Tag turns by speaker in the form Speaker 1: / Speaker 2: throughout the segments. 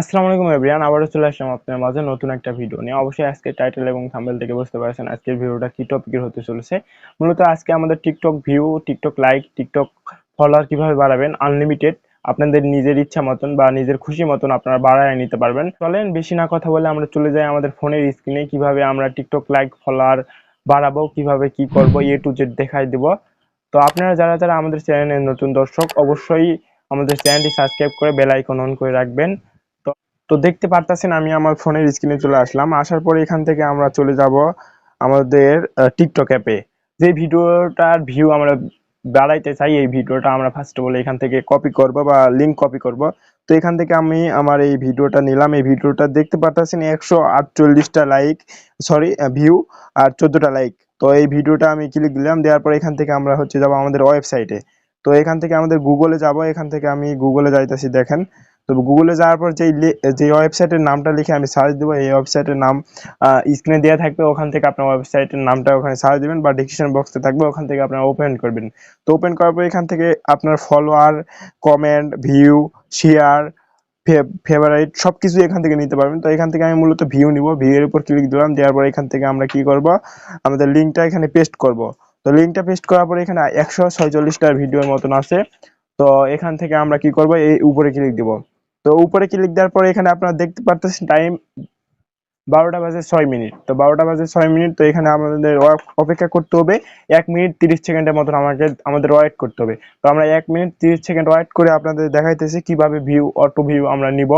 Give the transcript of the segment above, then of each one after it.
Speaker 1: আসসালামু আলাইকুম এভরিওয়ান, আবারও চলে আসলাম আপনার মাঝে নতুন একটা ভিডিও নিয়ে। অবশ্যই আজকে টাইটেল এবং থাম্বনেল থেকে বুঝতে পারছেন আজকের ভিডিওটা কি টপিকের হতে চলেছে। মূলত আজকে আমাদের TikTok view TikTok like TikTok follower কীভাবে বাড়াবেন আনলিমিটেড আপনাদের নিজের ইচ্ছা মতন বা নিজের খুশি মতন আপনারা বাড়ায় নিতে পারবেন। চলেন বেশি না কথা বলে আমরা চলে যাই আমাদের ফোনের স্ক্রিনে কীভাবে আমরা টিকটক লাইক ফলোয়ার বাড়াবো, কীভাবে কি করব এ টু জেড দেখাই দেব। তো আপনারা যারা যারা আমাদের চ্যানেলের নতুন দর্শক, অবশ্যই আমাদের চ্যানেলটি সাবস্ক্রাইব করে বেল আইকন অন করে রাখবেন। তো দেখতে পারতেছেন আমি আমার ফোনের স্ক্রিনে চলে আসলাম। আসার পরে এখান থেকে আমরা চলে যাব আমাদের টিকটক অ্যাপে যে ভিডিওটার ভিউ আমরা বাড়াইতে চাই, এই ভিডিওটা আমরা ফার্স্ট বলে এখান থেকে কপি করব বা লিংক কপি করব। তো এখান থেকে আমি আমার এই ভিডিওটা নিলাম। এই ভিডিওটা দেখতে পারতেছেন একশো আটচল্লিশটা লাইক সরি ভিউ আর চোদ্দোটা লাইক তো এই ভিডিওটা আমি ক্লিক দিলাম, দেওয়ার পর এখান থেকে আমরা হচ্ছে যাব আমাদের ওয়েবসাইটে তো এখান থেকে আমাদের গুগলে যাব। এখান থেকে আমি গুগলে যাইতেছি, দেখেন। তো গুগলে যাওয়ার পর যেই যে ওয়েবসাইটের নামটা লিখে আমি সার্চ দেবো, এই ওয়েবসাইটের নাম স্ক্রিনে দেওয়া থাকবে, ওখান থেকে আপনার ওয়েবসাইটের নামটা ওখানে সার্চ দেবেন বা ডিসক্রিপশন বক্সে থাকবে, ওখান থেকে আপনারা ওপেন করবেন। তো ওপেন করার পর এখান থেকে আপনার follower comment view share favourite সব কিছু এখান থেকে নিতে পারবেন। তো এখান থেকে আমি মূলত ভিউ নিব ভিউ এর উপর ক্লিক দিলাম, দেওয়ার পর এখান থেকে আমরা কি করব? আমাদের লিঙ্কটা এখানে পেস্ট করব। তো লিঙ্কটা পেস্ট করার পর এখানে একশো ছয়চল্লিশটা ভিডিওর মতন আছে। তো এখান থেকে আমরা কি করব? এই উপরে ক্লিক দিব। তো উপরে ক্লিক দেওয়ার পরে এখানে আপনারা দেখতে পারতেছেন টাইম বারোটা বাজে ছয় মিনিট। তো বারোটা বাজে ছয় মিনিট, তো এখানে আমাদের অপেক্ষা করতে হবে। এক মিনিট তিরিশ সেকেন্ডের মতন আমাকে, আমাদের ওয়েট করতে হবে। তো আমরা এক মিনিট তিরিশ সেকেন্ড ওয়েট করে আপনাদের দেখাইতেছি কীভাবে ভিউ অটো ভিউ আমরা নিব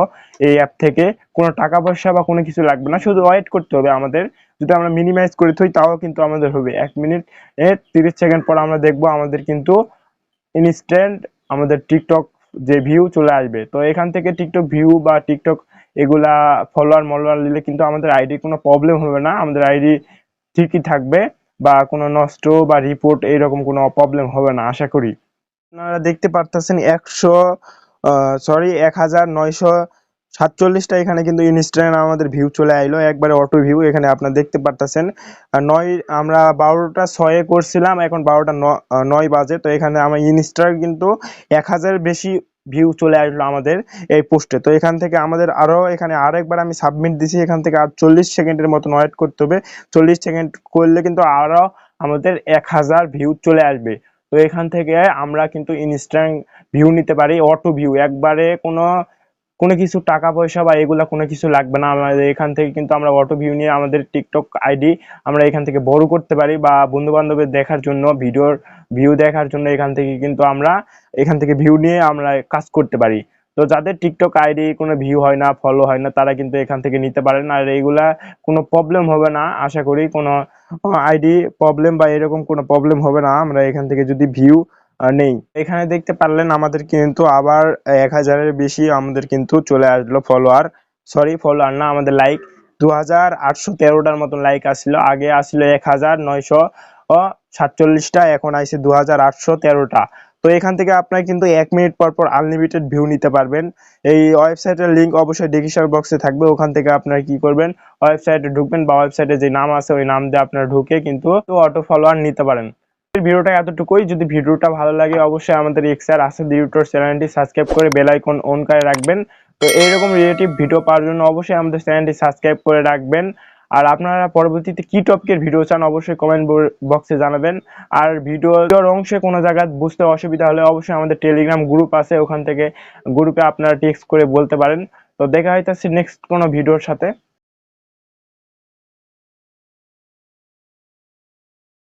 Speaker 1: এই অ্যাপ থেকে। কোনো টাকা পয়সা বা কোনো কিছু লাগবে না, শুধু ওয়েট করতে হবে আমাদের। যদি আমরা মিনিমাইজ করে থই, তাও কিন্তু আমাদের হবে। এক মিনিট তিরিশ সেকেন্ড পর আমরা দেখব আমাদের কিন্তু ইনস্ট্যান্ট আমাদের টিকটক যে ভিউ চলে আসবে। তো এখান থেকে টিকটক ভিউ বা টিকটক এগুলা ফলোয়ার মলোয়ার নিলে কিন্তু আমাদের আইডি কোনো প্রবলেম হবে না। আমাদের আইডি ঠিকই থাকবে বা কোনো নষ্ট বা রিপোর্ট এইরকম কোনো প্রবলেম হবে না, আশা করি। আপনারা দেখতে পারতেছেন একশো সরি এক হাজার নয়শো সাতচল্লিশটা, এখানে কিন্তু ইনস্ট্যান্ট আমাদের ভিউ চলে আইলো। একবারে অটো ভিউ এখানে আপনারা দেখতে পারতেছেন। নয়, আমরা বারোটা ছয়ে করছিলাম, এখন বারোটা নয় বাজে। তো এখানে আমার ইনস্টার কিন্তু এক হাজারের বেশি ভিউ চলে আসলো আমাদের এই পোস্টে তো এখান থেকে আমাদের আরও, এখানে আরেকবার আমি সাবমিট দিছি। এখান থেকে আর চল্লিশ সেকেন্ডের মতন ওয়েট করতে হবে। চল্লিশ সেকেন্ড করলে কিন্তু আরও আমাদের এক হাজার ভিউ চলে আসবে। তো এখান থেকে আমরা কিন্তু ইনস্ট্যান্ট ভিউ নিতে পারি অটো ভিউ একবারে কোনো কোনো কিছু টাকা পয়সা বা এগুলা কোনো কিছু লাগবে না। আমাদের এখান থেকে কিন্তু আমরা অটো ভিউ নিয়ে আমাদের টিকটক আইডি আমরা এখান থেকে বড় করতে পারি বা বন্ধু বান্ধবের দেখার জন্য, ভিডিওর ভিউ দেখার জন্য এখান থেকে কিন্তু আমরা এখান থেকে ভিউ নিয়ে আমরা কাজ করতে পারি। তো যাদের টিকটক আইডি কোনো ভিউ হয় না ফলো হয় না, তারা কিন্তু এখান থেকে নিতে পারেন আর এইগুলা কোনো প্রবলেম হবে না, আশা করি কোনো আইডি প্রবলেম বা এরকম কোনো প্রবলেম হবে না। আমরা এখান থেকে যদি ভিউ নেই। এখানে দেখতে পারলেন আমাদের কিন্তু আবার এক হাজারের বেশি আমাদের কিন্তু চলে আসলো ফলোয়ার সরি ফলোয়ার না, আমাদের লাইক দু হাজার আটশো তেরোটার মতন লাইক আসছিল। আগে আসলো এক হাজার নয়শো সাতচল্লিশটা, এখন আইসে দু হাজার আটশো তেরোটা। তো এখান থেকে আপনার কিন্তু এক মিনিট পর পর আনলিমিটেড ভিউ নিতে পারবেন। এই ওয়েবসাইটের লিঙ্ক অবশ্যই ডিসক্রিপশন বক্সে থাকবে। ওখান থেকে আপনার কি করবেন? ওয়েবসাইটে ঢুকবেন বা ওয়েবসাইটে যে নাম আছে, ওই নাম দিয়ে আপনার ঢুকে কিন্তু অটো ফলোয়ার নিতে পারেন। ভিডিওটা এতটুকুই। যদি ভিডিওটা ভালো লাগে, অবশ্যই আমাদের এক্সআর আসে ইউটিউব চ্যানেলটি সাবস্ক্রাইব করে বেল আইকন অন করে রাখবেন। তো এইরকম রিলেটিভ ভিডিও পাওয়ার জন্য অবশ্যই আমাদের চ্যানেলটি সাবস্ক্রাইব করে রাখবেন। আর আপনারা পরবর্তীতে কি টপিকের ভিডিও চান, অবশ্যই কমেন্ট বক্সে জানাবেন। আর ভিডিওর অংশে কোনো জায়গায় বুঝতে অসুবিধা হলে অবশ্যই আমাদের টেলিগ্রাম গ্রুপ আছে, ওখান থেকে গ্রুপে আপনারা টেক্সট করে বলতে পারেন। তো দেখা হইতেছে নেক্সট কোনো ভিডিওর সাথে।